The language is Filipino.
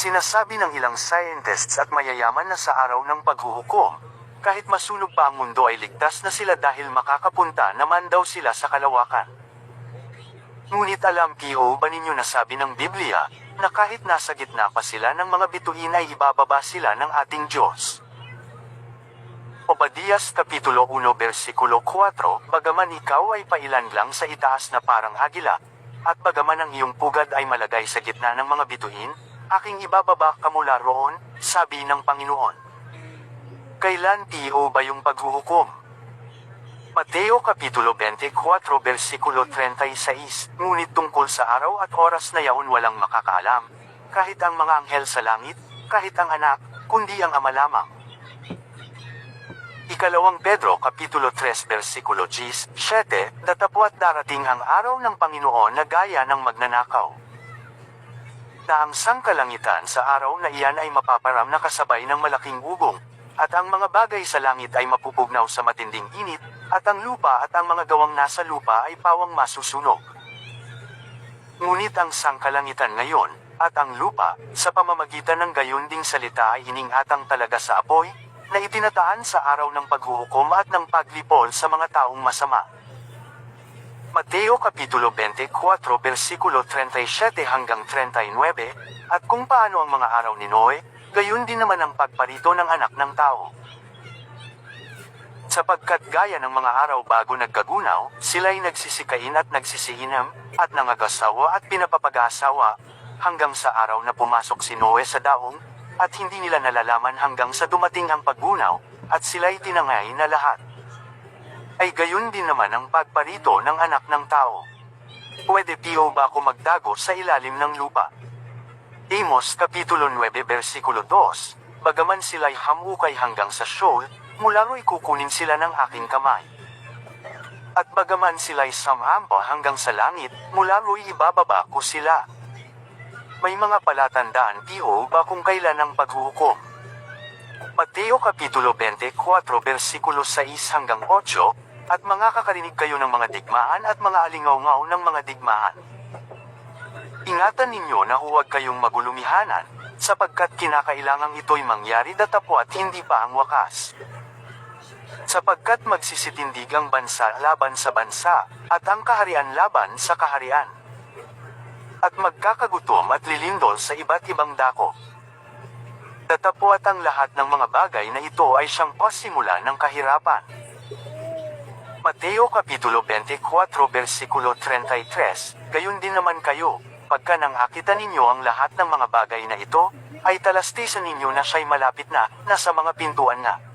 Sinasabi ng ilang scientists at mayayaman na sa araw ng paghuhukom, kahit masunog pa ang mundo ay ligtas na sila dahil makakapunta naman daw sila sa kalawakan. Ngunit alam PO ba ninyo na sabi ng Biblia, na kahit nasa gitna pa sila ng mga bituin ay ibababa sila ng ating Diyos. Obadias Kapitulo 1 versikulo 4, Bagaman ikaw ay pailan lang sa itaas na parang agila, at bagaman ang iyong pugad ay malagay sa gitna ng mga bituin, aking ibababa ka mula roon, sabi ng Panginoon. Kailan PO ba yung paghuhukom? Mateo Kapitulo 24 versikulo 36 Ngunit tungkol sa araw at oras na yaon walang makakaalam, kahit ang mga anghel sa langit, kahit ang anak, kundi ang ama lamang. Ikalawang Pedro Kapitulo 3 versikulo 10, 7 Datapwat darating ang araw ng Panginoon na gaya ng magnanakaw. Na ang sangkalangitan sa araw na iyan ay mapaparam na kasabay ng malaking ugong, at ang mga bagay sa langit ay mapupugnaw sa matinding init, at ang lupa at ang mga gawang nasa lupa ay pawang masusunog. Ngunit ang sangkalangitan ngayon, at ang lupa, sa pamamagitan ng gayon ding salita ay hiningatang talaga sa apoy, na itinataan sa araw ng paghuhukom at ng paglipol sa mga taong masama. Mateo Kapitulo 24 versikulo 37 hanggang 39 At kung paano ang mga araw ni Noe, gayon din naman ang pagparito ng anak ng tao. Sapagkat gaya ng mga araw bago nagkagunaw, sila'y nagsisikain at nagsisihinam, at nangagasawa at pinapapag-asawa, hanggang sa araw na pumasok si Noe sa daong, at hindi nila nalalaman hanggang sa dumating ang paggunaw, at sila'y tinangay na lahat. Ay gayon din naman ang pagparito ng anak ng tao. Pwede piyo ba ako magdago sa ilalim ng lupa? Amos Kapitulo 9 versikulo 2 Bagaman sila'y hamukay hanggang sa shoal, mula ro'y kukunin sila ng aking kamay. At bagaman sila'y samhampa hanggang sa langit, mula ro'y ibababa ko sila. May mga palatandaan piho ba kung kailan ang paghuhukom? Mateo Kapitulo 24 versikulo 6 hanggang 8 At mga kakarinig kayo ng mga digmaan at mga alingaw-ngaw ng mga digmaan. Ingatan ninyo na huwag kayong magulumihanan, sapagkat kinakailangang ito'y mangyari datapwat hindi pa ang wakas. Sapagkat magsisitindig ang bansa laban sa bansa, at ang kaharian laban sa kaharian. At magkakagutom at lilindol sa iba't ibang dako. Datapwat ang lahat ng mga bagay na ito ay siyang pasimula ng kahirapan. Mateo Kapitulo 24 versikulo 33 Gayon din naman kayo, pagka nang akita ninyo ang lahat ng mga bagay na ito, ay talastisan ninyo na siya'y malapit na, nasa mga pintuan na.